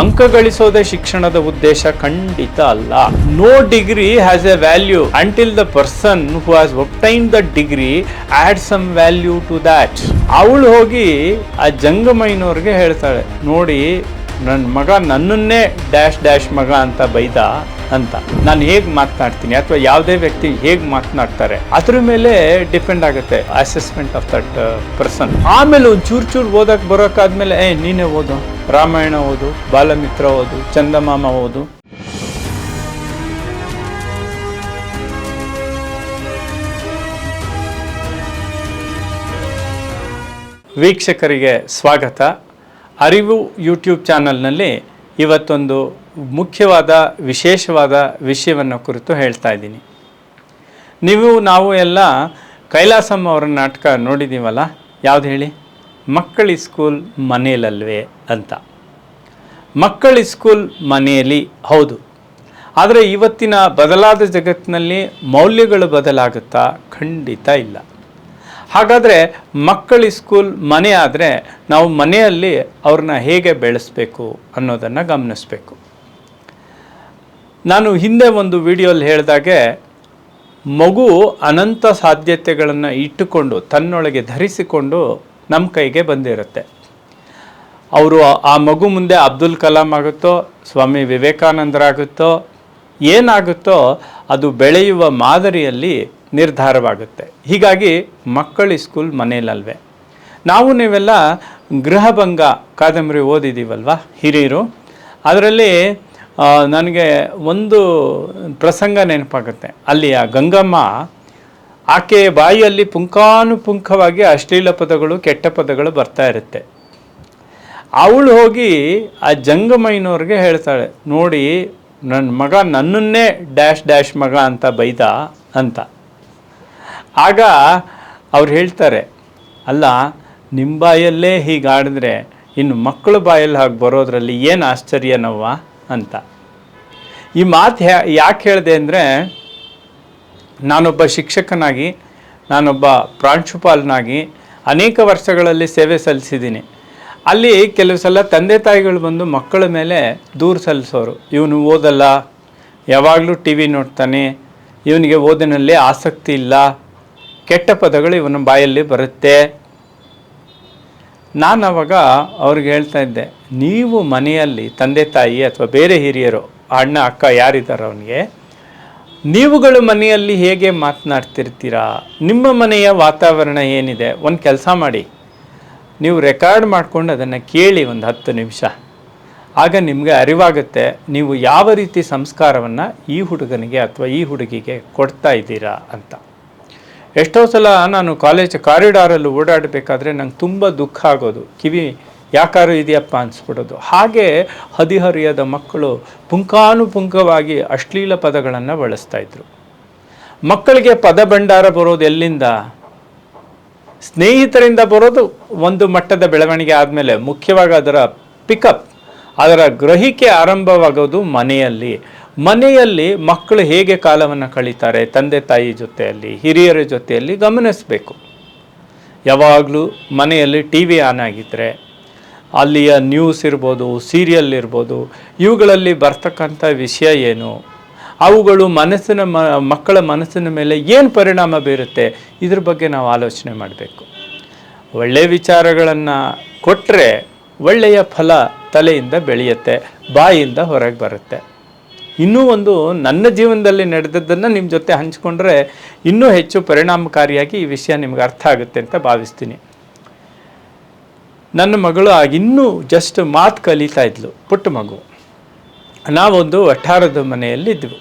ಅಂಕ ಗಳಿಸೋದೇ ಶಿಕ್ಷಣದ ಉದ್ದೇಶ ಖಂಡಿತ ಅಲ್ಲ. No degree has a value until the person who has obtained the degree add some value to that ಅವಳು ಹೋಗಿ ಆ ಜಂಗಮೈನವ್ರಿಗೆ ಹೇಳ್ತಾಳೆ, ನೋಡಿ ನನ್ನ ಮಗ ನನ್ನನ್ನೇ ಡ್ಯಾಶ್ ಡ್ಯಾಶ್ ಮಗ ಅಂತ ಬೈದ. ಅಂತ. ನಾನು ಹೇಗೆ ಮಾತನಾಡ್ತೀನಿ ಅಥವಾ ಯಾವುದೇ ವ್ಯಕ್ತಿ ಹೇಗೆ ಮಾತನಾಡ್ತಾರೆ, ಅದ್ರ ಮೇಲೆ ಡಿಪೆಂಡ್ ಆಗುತ್ತೆ ಅಸೆಸ್ಮೆಂಟ್ ಆಫ್ ದಟ್ ಪರ್ಸನ್. ಆಮೇಲೆ ಒಂದು ಚೂರು ಚೂರು ಓದಕ್ಕೆ ಬರೋಕ್ಕಾದ್ಮೇಲೆ ಏ, ನೀನೇ ಓದು. ರಾಮಾಯಣ ಓದು, ಬಾಲಮಿತ್ರ ಓದು, ಚಂದಮಾಮ ಓದು. ವೀಕ್ಷಕರಿಗೆ ಸ್ವಾಗತ. ಅರಿವು ಯೂಟ್ಯೂಬ್ ಚಾನಲ್ನಲ್ಲಿ ಇವತ್ತೊಂದು ಮುಖ್ಯವಾದ, ವಿಶೇಷವಾದ ವಿಷಯವನ್ನು ಕುರಿತು ಹೇಳ್ತಾ ಇದ್ದೀನಿ. ನೀವು, ನಾವು ಎಲ್ಲ ಕೈಲಾಸಮ್ಮ ಅವರ ನಾಟಕ ನೋಡಿದ್ದೀವಲ್ಲ? ಯಾವುದು ಹೇಳಿ? ಮಕ್ಕಳ ಸ್ಕೂಲ್ ಮನೆಯಲ್ಲಲ್ವೇ ಅಂತ. ಮಕ್ಕಳ ಸ್ಕೂಲ್ ಮನೆಯಲ್ಲಿ ಹೌದು. ಆದರೆ ಇವತ್ತಿನ ಬದಲಾದ ಜಗತ್ತಿನಲ್ಲಿ ಮೌಲ್ಯಗಳು ಬದಲಾಗುತ್ತಾ ಖಂಡಿತ ಇಲ್ಲ. ಹಾಗಾದರೆ ಮಕ್ಕಳ ಸ್ಕೂಲ್ ಮನೆ ಆದರೆ ನಾವು ಮನೆಯಲ್ಲಿ ಅವ್ರನ್ನ ಹೇಗೆ ಬೆಳೆಸಬೇಕು ಅನ್ನೋದನ್ನು ಗಮನಿಸಬೇಕು. ನಾನು ಹಿಂದೆ ಒಂದು ವಿಡಿಯೋಲಿ ಹೇಳಿದಾಗೆ ಮಗು ಅನಂತ ಸಾಧ್ಯತೆಗಳನ್ನು ಇಟ್ಟುಕೊಂಡು ತನ್ನೊಳಗೆ ಧರಿಸಿಕೊಂಡು ನಮ್ಮ ಕೈಗೆ ಬಂದಿರುತ್ತೆ. ಅವರು ಆ ಮಗು ಮುಂದೆ ಅಬ್ದುಲ್ ಕಲಾಂ ಆಗುತ್ತೋ, ಸ್ವಾಮಿ ವಿವೇಕಾನಂದರಾಗುತ್ತೋ, ಏನಾಗುತ್ತೋ ಅದು ಬೆಳೆಯುವ ಮಾದರಿಯಲ್ಲಿ ನಿರ್ಧಾರವಾಗುತ್ತೆ. ಹೀಗಾಗಿ ಮಕ್ಕಳ ಸ್ಕೂಲ್ ಮನೇಲಲ್ವೇ ನಾವು ನೀವೆಲ್ಲ ಗೃಹಭಂಗ ಕಾದಂಬರಿ ಓದಿದ್ದೀವಲ್ವ ಹಿರಿಯರು? ಅದರಲ್ಲಿ ನನಗೆ ಒಂದು ಪ್ರಸಂಗ ನೆನಪಾಗುತ್ತೆ. ಅಲ್ಲಿ ಆ ಗಂಗಮ್ಮ ಆಕೆಯ ಬಾಯಿಯಲ್ಲಿ ಪುಂಖಾನುಪುಂಖವಾಗಿ ಅಶ್ಲೀಲ ಪದಗಳು, ಕೆಟ್ಟ ಪದಗಳು ಬರ್ತಾ ಇರುತ್ತೆ. ಅವಳು ಹೋಗಿ ಆ ಜಂಗಮಯ್ಯನವ್ರಿಗೆ ಹೇಳ್ತಾಳೆ, ನೋಡಿ ನನ್ನ ಮಗ ನನ್ನನ್ನೇ ಡ್ಯಾಶ್ ಡ್ಯಾಶ್ ಮಗ ಅಂತ ಬೈದ ಅಂತ. ಆಗ ಅವ್ರು ಹೇಳ್ತಾರೆ, ಅಲ್ಲ ನಿಮ್ಮ ಬಾಯಲ್ಲೇ ಹೀಗೆ ಆಡಿದ್ರೆ ಇನ್ನು ಮಕ್ಕಳ ಬಾಯಲ್ಲಿ ಹಾಗೆ ಬರೋದ್ರಲ್ಲಿ ಏನು ಆಶ್ಚರ್ಯನವ್ವ? ಅಂತ. ಈ ಮಾತು ಯಾಕೆ ಹೇಳಿದೆ ಅಂದರೆ, ನಾನೊಬ್ಬ ಶಿಕ್ಷಕನಾಗಿ, ನಾನೊಬ್ಬ ಪ್ರಾಂಶುಪಾಲನಾಗಿ ಅನೇಕ ವರ್ಷಗಳಲ್ಲಿ ಸೇವೆ ಸಲ್ಲಿಸಿದ್ದೀನಿ. ಅಲ್ಲಿ ಕೆಲವು ಸಲ ತಂದೆ ತಾಯಿಗಳು ಬಂದು ಮಕ್ಕಳ ಮೇಲೆ ದೂರು ಸಲ್ಲಿಸೋರು. ಇವನು ಓದಲ್ಲ, ಯಾವಾಗಲೂ ಟಿ ವಿ ನೋಡ್ತಾನೆ, ಇವನಿಗೆ ಓದಿನಲ್ಲಿ ಆಸಕ್ತಿ ಇಲ್ಲ ಕೆಟ್ಟ ಪದಗಳು ಇವನ ಬಾಯಲ್ಲಿ ಬರುತ್ತೆ. ನಾನು ಅವಾಗ ಅವ್ರಿಗೆ ಹೇಳ್ತಾ ಇದ್ದೆ, ನೀವು ಮನೆಯಲ್ಲಿ ತಂದೆ ತಾಯಿ ಅಥವಾ ಬೇರೆ ಹಿರಿಯರು, ಅಣ್ಣ, ಅಕ್ಕ ಯಾರಿದ್ದಾರೆ ಅವನಿಗೆ? ನೀವುಗಳು ಮನೆಯಲ್ಲಿ ಹೇಗೆ ಮಾತನಾಡ್ತಿರ್ತೀರಾ? ನಿಮ್ಮ ಮನೆಯ ವಾತಾವರಣ ಏನಿದೆ? ಒಂದು ಕೆಲಸ ಮಾಡಿ. ನೀವು ರೆಕಾರ್ಡ್ ಮಾಡ್ಕೊಂಡು ಅದನ್ನು ಕೇಳಿ ಒಂದು ಹತ್ತು ನಿಮಿಷ. ಆಗ ನಿಮಗೆ ಅರಿವಾಗುತ್ತೆ, ನೀವು ಯಾವ ರೀತಿ ಸಂಸ್ಕಾರವನ್ನು ಈ ಹುಡುಗನಿಗೆ ಅಥವಾ ಈ ಹುಡುಗಿಗೆ ಕೊಡ್ತಾ ಇದ್ದೀರಾ ಅಂತ. ಎಷ್ಟೋ ಸಲ ನಾನು ಕಾಲೇಜ್ ಕಾರಿಡಾರಲ್ಲಿ ಓಡಾಡಬೇಕಾದ್ರೆ ನಂಗೆ ತುಂಬ ದುಃಖ ಆಗೋದು. ಕಿವಿ ಯಾಕಾರು ಇದೆಯಪ್ಪ ಅನಿಸ್ಬಿಡೋದು. ಹಾಗೆ ಹದಿಹರಿಯದ ಮಕ್ಕಳು ಪುಂಕಾನುಪುಂಕವಾಗಿ ಅಶ್ಲೀಲ ಪದಗಳನ್ನು ಬಳಸ್ತಾ ಇದ್ರು. ಮಕ್ಕಳಿಗೆ ಪದ ಭಂಡಾರ ಬರೋದು ಎಲ್ಲಿಂದ? ಸ್ನೇಹಿತರಿಂದ ಬರೋದು ಒಂದು ಮಟ್ಟದ ಬೆಳವಣಿಗೆ ಆದಮೇಲೆ ಮುಖ್ಯವಾಗಿ ಅದರ ಪಿಕಪ್ ಅದರ ಗ್ರಹಿಕೆ ಆರಂಭವಾಗೋದು ಮನೆಯಲ್ಲಿ. ಮನೆಯಲ್ಲಿ ಮಕ್ಕಳು ಹೇಗೆ ಕಾಲವನ್ನು ಕಳೀತಾರೆ, ತಂದೆ ತಾಯಿ ಜೊತೆಯಲ್ಲಿ, ಹಿರಿಯರ ಜೊತೆಯಲ್ಲಿ ಗಮನಿಸಬೇಕು. ಯಾವಾಗಲೂ ಮನೆಯಲ್ಲಿ ಟಿ ವಿ ಆನ್ ಆಗಿದ್ದರೆ ಅಲ್ಲಿಯ ನ್ಯೂಸ್ ಇರ್ಬೋದು, ಸೀರಿಯಲ್ ಇರ್ಬೋದು, ಇವುಗಳಲ್ಲಿ ಬರ್ತಕ್ಕಂಥ ವಿಷಯ ಏನು? ಅವುಗಳು ಮನಸ್ಸಿನ ಮಕ್ಕಳ ಮನಸ್ಸಿನ ಮೇಲೆ ಏನು ಪರಿಣಾಮ ಬೀರುತ್ತೆ? ಇದ್ರ ಬಗ್ಗೆ ನಾವು ಆಲೋಚನೆ ಮಾಡಬೇಕು. ಒಳ್ಳೆಯ ವಿಚಾರಗಳನ್ನು ಕೊಟ್ಟರೆ ಒಳ್ಳೆಯ ಫಲ ತಲೆಯಿಂದ ಬೆಳೆಯುತ್ತೆ, ಬಾಯಿಂದ ಹೊರಗೆ ಬರುತ್ತೆ. ಇನ್ನೂ ಒಂದು ನನ್ನ ಜೀವನದಲ್ಲಿ ನಡೆದದ್ದನ್ನು ನಿಮ್ಮ ಜೊತೆ ಹಂಚಿಕೊಂಡ್ರೆ ಇನ್ನೂ ಹೆಚ್ಚು ಪರಿಣಾಮಕಾರಿಯಾಗಿ ಈ ವಿಷಯ ನಿಮ್ಗೆ ಅರ್ಥ ಆಗುತ್ತೆ ಅಂತ ಭಾವಿಸ್ತೀನಿ. ನನ್ನ ಮಗಳು ಇನ್ನೂ ಜಸ್ಟ್ ಮಾತು ಕಲಿತಾ ಇದ್ಲು, ಪುಟ್ಟ ಮಗು. ನಾವೊಂದು ವಠಾರದ ಮನೆಯಲ್ಲಿ ಇದ್ವು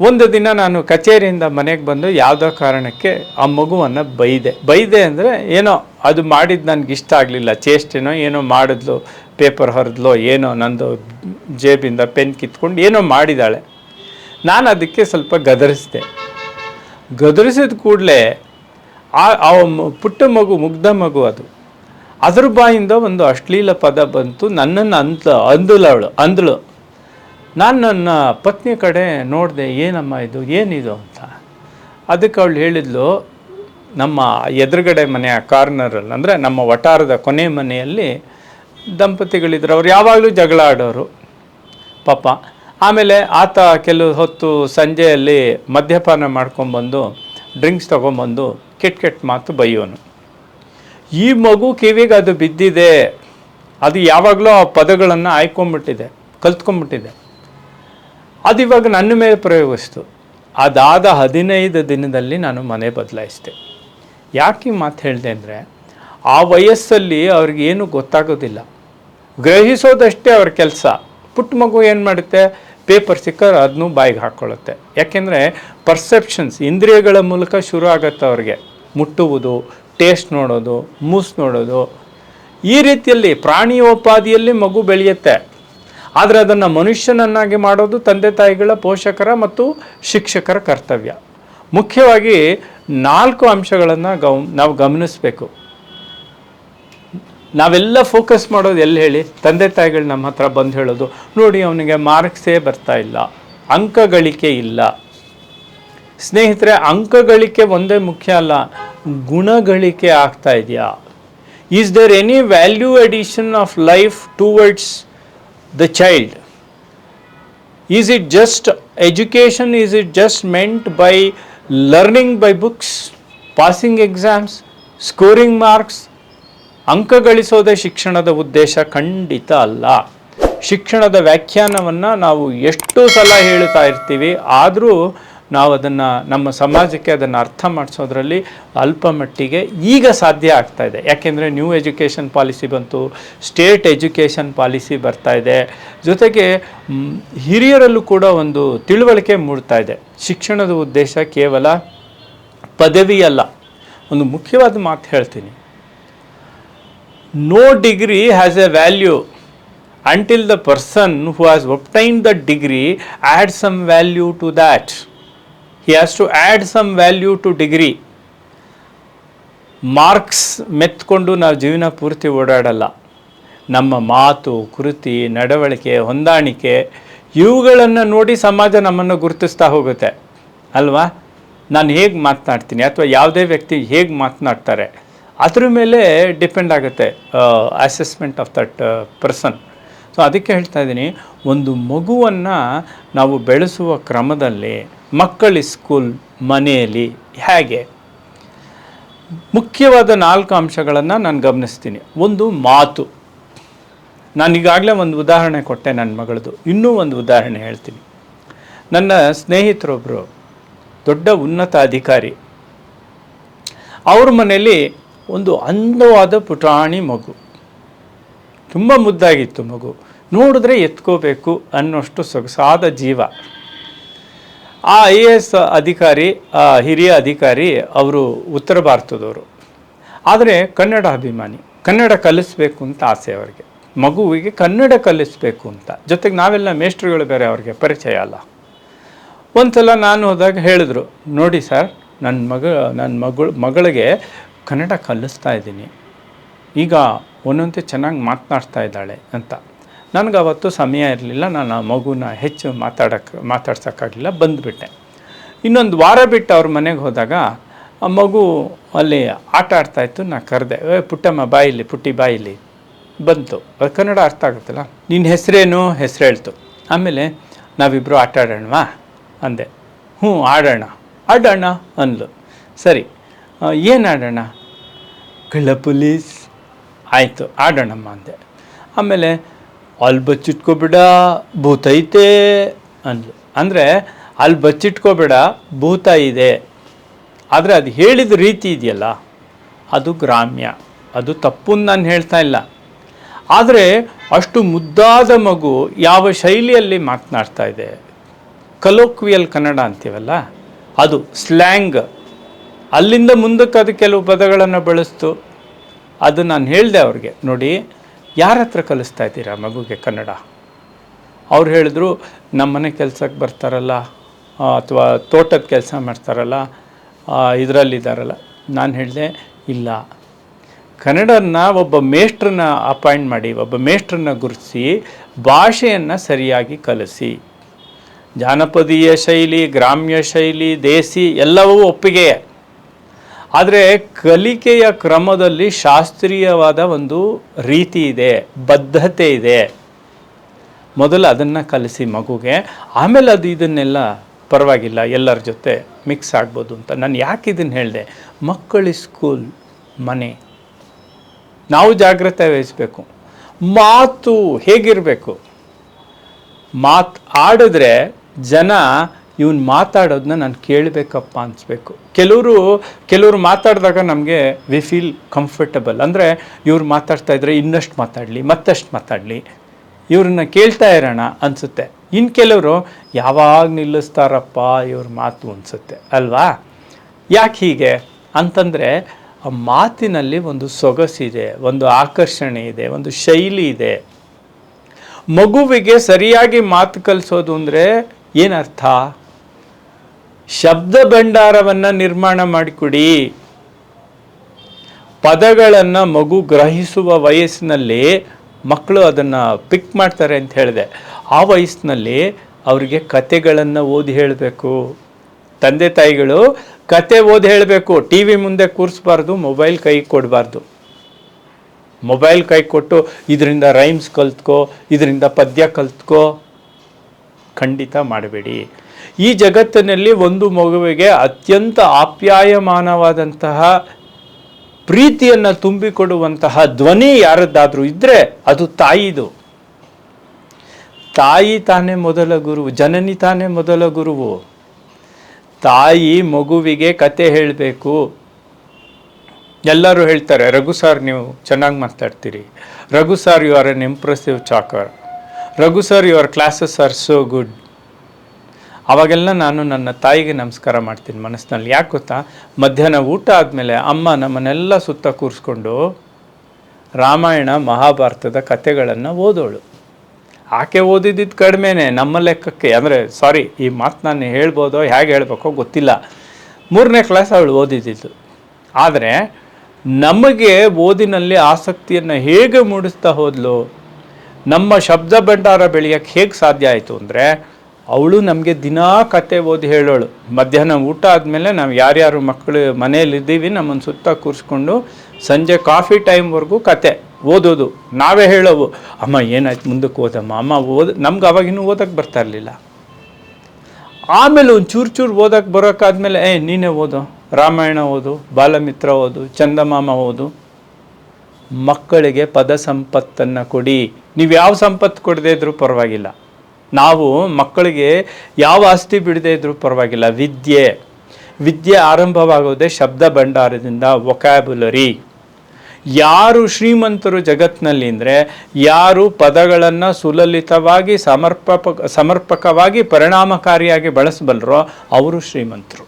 ಒಂದು ದಿನ ನಾನು ಕಚೇರಿಯಿಂದ ಮನೆಗೆ ಬಂದು ಯಾವುದೋ ಕಾರಣಕ್ಕೆ ಆ ಮಗುವನ್ನು ಬೈದೆ. ಬೈದೆ ಅಂದರೆ ಏನೋ ಅದು ಮಾಡಿದ್ದು ನನಗೆ ಇಷ್ಟ ಆಗಲಿಲ್ಲ. ಚೇಷ್ಟೆನೋ ಏನೋ ಮಾಡಿದ್ಲು ಪೇಪರ್ ಹರಿದ್ಲೋ ಏನೋ ನಂದು ಜೇಬಿಂದ ಪೆನ್ ಕಿತ್ಕೊಂಡು ಏನೋ ಮಾಡಿದಾಳೆ. ನಾನು ಅದಕ್ಕೆ ಸ್ವಲ್ಪ ಗದರಿಸಿದೆ. ಗದರಿಸಿದ ಕೂಡಲೇ ಆ ಪುಟ್ಟ ಮಗು, ಮುಗ್ಧ ಮಗು ಅದು. ಅದ್ರ ಬಾಯಿಂದ ಒಂದು ಅಶ್ಲೀಲ ಪದ ಬಂತು. ನನ್ನನ್ನು ಅಂತ ಅಂದಳು ಅಂದಳು. ನಾನು ನನ್ನ ಪತ್ನಿ ಕಡೆ ನೋಡಿದೆ, ಏನಮ್ಮ ಇದು, ಏನಿದು ಅಂತ. ಅದಕ್ಕೆ ಅವಳು ಹೇಳಿದ್ಲು ನಮ್ಮ ಎದುರುಗಡೆ ಮನೆಯ ಕಾರ್ನರಲ್ಲಿ ಅಂದರೆ ನಮ್ಮ ವಟಾರದ ಕೊನೆ ಮನೆಯಲ್ಲಿ ದಂಪತಿಗಳಿದ್ರು. ಅವ್ರು ಯಾವಾಗಲೂ ಜಗಳ ಆಡೋರು. ಪಾಪ. ಆಮೇಲೆ ಆತ ಕೆಲವು ಹೊತ್ತು ಸಂಜೆಯಲ್ಲಿ ಮದ್ಯಪಾನ ಮಾಡ್ಕೊಂಬಂದು ಡ್ರಿಂಕ್ಸ್ ತೊಗೊಂಬಂದು, ಕೆಟ್ಟ ಕೆಟ್ಟ ಮಾತು ಬೈಯೋನು. ಈ ಮಗು ಕಿವಿಗೆ ಅದು ಬಿದ್ದಿದೆ. ಅದು ಯಾವಾಗಲೂ ಆ ಪದಗಳನ್ನು ಆಯ್ಕೊಂಬಿಟ್ಟಿದೆ, ಕಲ್ತ್ಕೊಂಬಿಟ್ಟಿದೆ. ಅದು ಇವಾಗ ನನ್ನ ಮೇಲೆ ಪ್ರಯೋಗಿಸ್ತು ಅದಾದ ಹದಿನೈದು ದಿನದಲ್ಲಿ ನಾನು ಮನೆ ಬದಲಾಯಿಸಿದೆ. ಯಾಕೆ ಈ ಮಾತು ಹೇಳಿದೆ ಅಂದರೆ ಆ ವಯಸ್ಸಲ್ಲಿ ಅವ್ರಿಗೇನು ಗೊತ್ತಾಗೋದಿಲ್ಲ. ಗ್ರಹಿಸೋದಷ್ಟೇ ಅವ್ರ ಕೆಲಸ. ಪುಟ್ಟ ಮಗು ಏನು ಮಾಡುತ್ತೆ? ಪೇಪರ್ ಸಿಕ್ಕರೆ ಅದನ್ನು ಬಾಯಿಗೆ ಹಾಕ್ಕೊಳ್ಳುತ್ತೆ ಯಾಕೆಂದರೆ ಪರ್ಸೆಪ್ಷನ್ಸ್, ಇಂದ್ರಿಯಗಳ ಮೂಲಕ ಶುರು ಆಗುತ್ತೆ ಅವ್ರಿಗೆ. ಮುಟ್ಟುವುದು, ಟೇಸ್ಟ್ ನೋಡೋದು, ಮೂಸ್ ನೋಡೋದು. ಈ ರೀತಿಯಲ್ಲಿ ಪ್ರಾಣಿಯೋಪಾದಿಯಲ್ಲಿ ಮಗು ಬೆಳೆಯುತ್ತೆ. ಆದರೆ ಅದನ್ನು ಮನುಷ್ಯನನ್ನಾಗಿ ಮಾಡೋದು ತಂದೆ ತಾಯಿಗಳ ಪೋಷಕರ ಮತ್ತು ಶಿಕ್ಷಕರ ಕರ್ತವ್ಯ. ಮುಖ್ಯವಾಗಿ ನಾಲ್ಕು ಅಂಶಗಳನ್ನು ಗಮ್ ನಾವು ಗಮನಿಸಬೇಕು. ನಾವೆಲ್ಲ ಫೋಕಸ್ ಮಾಡೋದು ಎಲ್ಲಿ ಹೇಳಿ? ತಂದೆ ತಾಯಿಗಳು ನಮ್ಮ ಹತ್ರ ಬಂದು ಹೇಳೋದು, ನೋಡಿ ಅವನಿಗೆ ಮಾರ್ಕ್ಸೇ ಬರ್ತಾ ಇಲ್ಲ ಅಂಕ ಗಳಿಕೆ ಇಲ್ಲ. ಸ್ನೇಹಿತರೆ, ಅಂಕಗಳಿಕೆ ಒಂದೇ ಮುಖ್ಯ ಅಲ್ಲ, ಗುಣಗಳಿಕೆ ಆಗ್ತಾ ಇದೆಯಾ? Is there any value addition of life towards the child is it just education is it just meant by learning by books passing exams scoring marks ಅಂಕ ಗಳಿಸೋದೇ ಶಿಕ್ಷಣದ ಉದ್ದೇಶ ಖಂಡಿತ ಅಲ್ಲ. ಶಿಕ್ಷಣದ ವ್ಯಾಖ್ಯಾನವನ್ನು ನಾವು ಎಷ್ಟು ಸಲ ಹೇಳ್ತಾ ಇರ್ತೀವಿ, ಆದರೂ ನಾವು ಅದನ್ನು ನಮ್ಮ ಸಮಾಜಕ್ಕೆ ಅದನ್ನು ಅರ್ಥ ಮಾಡಿಸೋದ್ರಲ್ಲಿ ಅಲ್ಪ ಮಟ್ಟಿಗೆ ಈಗ ಸಾಧ್ಯ ಆಗ್ತಾ ಇದೆ. ಯಾಕೆಂದರೆ ನ್ಯೂ ಎಜುಕೇಷನ್ ಪಾಲಿಸಿ ಬಂತು ಸ್ಟೇಟ್ ಎಜುಕೇಷನ್ ಪಾಲಿಸಿ ಬರ್ತಾ ಇದೆ. ಜೊತೆಗೆ ಹಿರಿಯರಲ್ಲೂ ಕೂಡ ಒಂದು ತಿಳುವಳಿಕೆ ಮೂಡ್ತಾ ಇದೆ. ಶಿಕ್ಷಣದ ಉದ್ದೇಶ ಕೇವಲ ಪದವಿ ಅಲ್ಲ. ಒಂದು ಮುಖ್ಯವಾದ ಮಾತು ಹೇಳ್ತೀನಿ. No degree has a value until the person who has obtained the degree add some value to that. He has to add some value to degree. Marks ಮೆತ್ಕೊಂಡು ನಾವು ಜೀವನ ಪೂರ್ತಿ ಓಡಾಡಲ್ಲ. ನಮ್ಮ ಮಾತು, ಕೃತಿ, ನಡವಳಿಕೆ, ಹೊಂದಾಣಿಕೆ, ಇವುಗಳನ್ನು ನೋಡಿ ಸಮಾಜ ನಮ್ಮನ್ನು ಗುರುತಿಸ್ತಾ ಹೋಗುತ್ತೆ. ಅಲ್ವಾ? ನಾನು ಹೇಗೆ ಮಾತನಾಡ್ತೀನಿ? ಅಥವಾ ಯಾವುದೇ ವ್ಯಕ್ತಿ ಹೇಗೆ ಮಾತನಾಡ್ತಾರೆ? ಅದ್ರ ಮೇಲೆ ಡಿಪೆಂಡ್ ಆಗುತ್ತೆ assessment of that person so ಅದಕ್ಕೆ ಹೇಳ್ತಾ ಇದ್ದೀನಿ, ಒಂದು ಮಗುವನ್ನು ನಾವು ಬೆಳೆಸುವ ಕ್ರಮದಲ್ಲಿ ಮಕ್ಕಳ ಸ್ಕೂಲ್ ಮನೆಯಲ್ಲಿ ಹೇಗೆ? ಮುಖ್ಯವಾದ ನಾಲ್ಕು ಅಂಶಗಳನ್ನು ನಾನು ಗಮನಿಸ್ತೀನಿ. ಒಂದು, ಮಾತು. ನಾನು ಈಗಾಗಲೇ ಒಂದು ಉದಾಹರಣೆ ಕೊಟ್ಟೆ ನನ್ನ ಮಗಳದು. ಇನ್ನೂ ಒಂದು ಉದಾಹರಣೆ ಹೇಳ್ತೀನಿ. ನನ್ನ ಸ್ನೇಹಿತರೊಬ್ಬರು ದೊಡ್ಡ ಉನ್ನತ ಅಧಿಕಾರಿ. ಅವ್ರ ಮನೆಯಲ್ಲಿ ಒಂದು ಅಂದವಾದ ಪುಟಾಣಿ ಮಗು. ತುಂಬ ಮುದ್ದಾಗಿತ್ತು ಮಗು. ನೋಡಿದ್ರೆ ಎತ್ಕೋಬೇಕು ಅನ್ನೋಷ್ಟು ಸೊಗಸಾದ ಜೀವ. ಆ ಐ ಎ ಎಸ್ ಅಧಿಕಾರಿ ಹಿರಿಯ ಅಧಿಕಾರಿ ಅವರು ಉತ್ತರ ಭಾರತದವರು. ಆದರೆ ಕನ್ನಡ ಅಭಿಮಾನಿ, ಕನ್ನಡ ಕಲಿಸ್ಬೇಕು ಅಂತ ಆಸೆ ಅವರಿಗೆ. ಮಗುವಿಗೆ ಕನ್ನಡ ಕಲಿಸ್ಬೇಕು ಅಂತ. ಜೊತೆಗೆ ನಾವೆಲ್ಲ ಮೇಷ್ಟ್ರುಗಳು ಬೇರೆ ಅವ್ರಿಗೆ ಪರಿಚಯ ಅಲ್ಲ. ಒಂದ್ಸಲ ನಾನು ಹೋದಾಗ ಹೇಳಿದ್ರು, ನೋಡಿ ಸರ್ ನನ್ನ ಮಗ ನನ್ನ ಮಗಳು, ಮಗಳಿಗೆ ಕನ್ನಡ ಕಲಿಸ್ತಾ ಇದ್ದೀನಿ. ಈಗ ಒಂದೊಂದೇ ಚೆನ್ನಾಗಿ ಮಾತನಾಡ್ತಾ ಇದ್ದಾಳೆ ಅಂತ. ನನಗೆ ಅವತ್ತು ಸಮಯ ಇರಲಿಲ್ಲ ನಾನು ಆ ಮಗುನ ಹೆಚ್ಚು ಮಾತಾಡೋಕ್ಕೆ ಮಾತಾಡ್ಸೋಕ್ಕಾಗಲಿಲ್ಲ, ಬಂದುಬಿಟ್ಟೆ. ಇನ್ನೊಂದು ವಾರ ಬಿಟ್ಟು ಅವ್ರ ಮನೆಗೆ ಹೋದಾಗ, ಆ ಮಗು ಅಲ್ಲಿ ಆಟ ಆಡ್ತಾ ಇತ್ತು ನಾನು ಕರೆದೆ, ಏ, ಪುಟ್ಟಮ್ಮ, ಬಾಯಿಲಿ, ಪುಟ್ಟಿ, ಬಾಯಿಲಿ. ಬಂತು. ಕನ್ನಡ ಅರ್ಥ ಆಗುತ್ತಲ್ಲ? ನಿನ್ನ ಹೆಸರೇನು? ಹೆಸರು ಹೇಳ್ತು. ಆಮೇಲೆ ನಾವಿಬ್ಬರು ಆಟ ಆಡೋಣವಾ? ಅಂದೆ. ಹ್ಞೂ, ಆಡೋಣ. ಆಡೋಣ? ಅಂದ್ಲು. ಸರಿ ಏನು ಆಡೋಣ? ಕಳ್ಳ ಪೊಲೀಸ್ ಆಯಿತು, ಆಡೋಣಮ್ಮ, ಅಂದೆ. ಆಮೇಲೆ ಅಲ್ಲಿ ಬಚ್ಚಿಟ್ಕೋಬೇಡ ಭೂತೈತೆ ಅಂದ್ಲು. ಅಂದರೆ ಅಲ್ಲಿ ಬಚ್ಚಿಟ್ಕೋಬೇಡ ಭೂತ ಇದೆ ಆದರೆ ಅದು ಹೇಳಿದ ರೀತಿ ಇದೆಯಲ್ಲ, ಅದು ಗ್ರಾಮ್ಯ. ಅದು ತಪ್ಪು ನಾನು ಹೇಳ್ತಾ ಇಲ್ಲ. ಆದರೆ ಅಷ್ಟು ಮುದ್ದಾದ ಮಗು ಯಾವ ಶೈಲಿಯಲ್ಲಿ ಮಾತನಾಡ್ತಾ ಇದೆ? ಕಲೋಕ್ವಿಯಲ್ ಕನ್ನಡ ಅಂತೀವಲ್ಲ? ಅದು ಸ್ಲ್ಯಾಂಗ್. ಅಲ್ಲಿಂದ ಮುಂದಕ್ಕೆ ಅದು ಕೆಲವು ಪದಗಳನ್ನು ಬಳಸ್ತು. ಅದು ನಾನು ಹೇಳಿದೆ ಅವ್ರಿಗೆ. ನೋಡಿ ಯಾರ ಹತ್ರ ಕಲಿಸ್ತಾ ಇದ್ದೀರಾ ಮಗುಗೆ ಕನ್ನಡ? ಅವ್ರು ಹೇಳಿದ್ರು ನಮ್ಮನೆ ಕೆಲಸಕ್ಕೆ ಬರ್ತಾರಲ್ಲ ಅಥವಾ ತೋಟದ ಕೆಲಸ ಮಾಡ್ತಾರಲ್ಲ ಇದರಲ್ಲಿದ್ದಾರಲ್ಲ ನಾನು ಹೇಳಿದೆ, ಇಲ್ಲ. ಕನ್ನಡನ ಒಬ್ಬ ಮೇಷ್ಟ್ರನ್ನ ಅಪಾಯಿಂಟ್ ಮಾಡಿ, ಒಬ್ಬ ಮೇಷ್ಟ್ರನ್ನ ಗುರುತಿಸಿ, ಭಾಷೆಯನ್ನು ಸರಿಯಾಗಿ ಕಲಿಸಿ. ಜಾನಪದೀಯ ಶೈಲಿ, ಗ್ರಾಮ್ಯ ಶೈಲಿ, ದೇಸಿ ಎಲ್ಲವೂ ಒಪ್ಪಿಗೆ. ಆದರೆ ಕಲಿಕೆಯ ಕ್ರಮದಲ್ಲಿ ಶಾಸ್ತ್ರೀಯವಾದ ಒಂದು ರೀತಿ ಇದೆ, ಬದ್ಧತೆ ಇದೆ. ಮೊದಲು ಅದನ್ನು ಕಲಿಸಿ ಮಗುಗೆ, ಆಮೇಲೆ ಅದು ಇದನ್ನೆಲ್ಲ ಪರವಾಗಿಲ್ಲ, ಎಲ್ಲರ ಜೊತೆ ಮಿಕ್ಸ್ ಆಗ್ಬೋದು ಅಂತ. ನಾನು ಯಾಕೆ ಇದನ್ನು ಹೇಳಿದೆ? ಮಕ್ಕಳಿ ಸ್ಕೂಲ್ ಮನೆ. ನಾವು ಜಾಗ್ರತೆ ವಹಿಸಬೇಕು. ಮಾತು ಹೇಗಿರಬೇಕು? ಮಾತು ಆಡಿದ್ರೆ ಜನ ಇವನು ಮಾತಾಡೋದನ್ನ ನಾನು ಕೇಳಬೇಕಪ್ಪ ಅನಿಸ್ಬೇಕು. ಕೆಲವರು ಕೆಲವರು ಮಾತಾಡಿದಾಗ ನಮಗೆ ವಿ ಫೀಲ್ ಕಂಫರ್ಟಬಲ್ ಅಂದರೆ ಇವ್ರು ಮಾತಾಡ್ತಾ ಇದ್ರೆ ಇನ್ನಷ್ಟು ಮಾತಾಡಲಿ, ಮತ್ತಷ್ಟು ಮಾತಾಡಲಿ. ಇವ್ರನ್ನ ಕೇಳ್ತಾ ಇರೋಣ ಅನಿಸುತ್ತೆ. ಇನ್ನು ಕೆಲವರು ಯಾವಾಗ ನಿಲ್ಲಿಸ್ತಾರಪ್ಪ ಇವ್ರ ಮಾತು ಅನಿಸುತ್ತೆ. ಅಲ್ವಾ? ಯಾಕೆ ಹೀಗೆ? ಅಂತಂದರೆ ಆ ಮಾತಿನಲ್ಲಿ ಒಂದು ಸೊಗಸಿದೆ ಒಂದು ಆಕರ್ಷಣೆ ಇದೆ, ಒಂದು ಶೈಲಿ ಇದೆ. ಮಗುವಿಗೆ ಸರಿಯಾಗಿ ಮಾತು ಕಲಿಸೋದು ಅಂದರೆ ಏನರ್ಥ? ಶಬ್ದ ಭಂಡಾರವನ್ನು ನಿರ್ಮಾಣ ಮಾಡಿಕೊಡಿ. ಪದಗಳನ್ನು ಮಗು ಗ್ರಹಿಸುವ ವಯಸ್ಸಿನಲ್ಲಿ ಮಕ್ಕಳು ಅದನ್ನು ಪಿಕ್ ಮಾಡ್ತಾರೆ ಅಂತ ಹೇಳಿದೆ. ಆ ವಯಸ್ಸಿನಲ್ಲಿ ಅವರಿಗೆ ಕತೆಗಳನ್ನು ಓದಿ ಹೇಳಬೇಕು. ತಂದೆ ತಾಯಿಗಳು ಕತೆ ಓದಿ ಹೇಳಬೇಕು. ಟಿ ವಿ ಮುಂದೆ ಕೂರಿಸ್ಬಾರ್ದು, ಮೊಬೈಲ್ ಕೈ ಕೊಡಬಾರ್ದು. ಮೊಬೈಲ್ ಕೈ ಕೊಟ್ಟು ಇದರಿಂದ ರೈಮ್ಸ್ ಕಲ್ತ್ಕೋ, ಇದರಿಂದ ಪದ್ಯ ಕಲ್ತ್ಕೋ, ಖಂಡಿತ ಮಾಡಬೇಡಿ. ಈ ಜಗತ್ತಿನಲ್ಲಿ ಒಂದು ಮಗುವಿಗೆ ಅತ್ಯಂತ ಆಪ್ಯಾಯಮಾನವಾದಂತಹ ಪ್ರೀತಿಯನ್ನು ತುಂಬಿಕೊಡುವಂತಹ ಧ್ವನಿ ಯಾರದ್ದಾದರೂ ಇದ್ದರೆ ಅದು ತಾಯಿದು. ತಾಯಿ ತಾನೇ ಮೊದಲ ಗುರು, ಜನನಿ ತಾನೇ ಮೊದಲ ಗುರುವು. ತಾಯಿ ಮಗುವಿಗೆ ಕತೆ ಹೇಳಬೇಕು. ಎಲ್ಲರೂ ಹೇಳ್ತಾರೆ, ರಘು ಸಾರ್ ನೀವು ಚೆನ್ನಾಗಿ ಮಾತಾಡ್ತೀರಿ. Raghu sir you are an impressive talker Raghu sir your classes are so good ಅವಾಗೆಲ್ಲ ನಾನು ನನ್ನ ತಾಯಿಗೆ ನಮಸ್ಕಾರ ಮಾಡ್ತೀನಿ ಮನಸ್ಸಿನಲ್ಲಿ. ಯಾಕೆ ಗೊತ್ತಾ? ಮಧ್ಯಾಹ್ನ ಊಟ ಆದಮೇಲೆ ಅಮ್ಮ ನಮ್ಮನ್ನೆಲ್ಲ ಸುತ್ತ ಕೂರಿಸ್ಕೊಂಡು ರಾಮಾಯಣ, ಮಹಾಭಾರತದ ಕಥೆಗಳನ್ನು ಓದೋಳು. ಆಕೆ ಓದಿದ್ದು ಕಡಿಮೆನೆ ನಮ್ಮ ಲೆಕ್ಕಕ್ಕೆ, ಅಂದರೆ ಸಾರಿ ಈ ಮಾತು ನಾನು ಹೇಳ್ಬೋದೋ, ಹೇಗೆ ಹೇಳ್ಬೇಕೋ ಗೊತ್ತಿಲ್ಲ. ಮೂರನೇ ಕ್ಲಾಸ್ ಅವಳು ಓದಿದ್ದಿದ್ದು. ಆದರೆ ನಮಗೆ ಓದಿನಲ್ಲಿ ಆಸಕ್ತಿಯನ್ನು ಹೇಗೆ ಮೂಡಿಸ್ತಾ ಹೋದ್ಲು? ನಮ್ಮ ಶಬ್ದ ಭಂಡಾರ ಬೆಳೆಯೋಕ್ಕೆ ಹೇಗೆ ಸಾಧ್ಯ ಆಯಿತು ಅಂದರೆ ಅವಳು ನಮಗೆ ದಿನಾ ಕತೆ ಓದಿ ಹೇಳೋಳು. ಮಧ್ಯಾಹ್ನ ಊಟ ಆದಮೇಲೆ ನಾವು ಯಾರ್ಯಾರು ಮಕ್ಕಳು ಮನೇಲಿದ್ದೀವಿ ನಮ್ಮನ್ನು ಸುತ್ತ ಕೂರಿಸ್ಕೊಂಡು ಸಂಜೆ ಕಾಫಿ ಟೈಮ್ವರೆಗೂ ಕತೆ ಓದೋದು. ನಾವೇ ಹೇಳೋವು, ಅಮ್ಮ, ಏನಾಯ್ತು ಮುಂದಕ್ಕೆ ಓದಮ್ಮ? ಅಮ್ಮ, ಓದ್, ನಮ್ಗೆ ಅವಾಗಿನ್ನೂ ಓದಕ್ಕೆ ಬರ್ತಾ ಇರಲಿಲ್ಲ. ಆಮೇಲೆ ಒಂದು ಚೂರು ಚೂರು ಓದಕ್ಕೆ ಬರೋಕ್ಕಾದ್ಮೇಲೆ ಏ, ನೀನೇ ಓದು. ರಾಮಾಯಣ ಓದು, ಬಾಲಮಿತ್ರ ಓದು, ಚಂದಮಾಮ ಓದು. ಮಕ್ಕಳಿಗೆ ಪದ ಸಂಪತ್ತನ್ನು ಕೊಡಿ. ನೀವು ಯಾವ ಸಂಪತ್ತು ಕೊಡದೇ ಇದ್ರೂ ಪರವಾಗಿಲ್ಲ. ನಾವು ಮಕ್ಕಳಿಗೆ ಯಾವ ಆಸ್ತಿ ಬಿಡದೇ ಇದ್ರೂ ಪರವಾಗಿಲ್ಲ. ವಿದ್ಯೆ. ವಿದ್ಯೆ ಆರಂಭವಾಗೋದೇ ಶಬ್ದ ಭಂಡಾರದಿಂದ ವೊಕ್ಯಾಬುಲರಿ ಯಾರು ಶ್ರೀಮಂತರು ಜಗತ್ತಿನಲ್ಲಿ ಅಂದರೆ ಯಾರು ಪದಗಳನ್ನು ಸುಲಲಿತವಾಗಿ ಸಮರ್ಪಕ, ಸಮರ್ಪಕವಾಗಿ ಪರಿಣಾಮಕಾರಿಯಾಗಿ ಬಳಸಬಲ್ಲರೋ ಅವರು ಶ್ರೀಮಂತರು.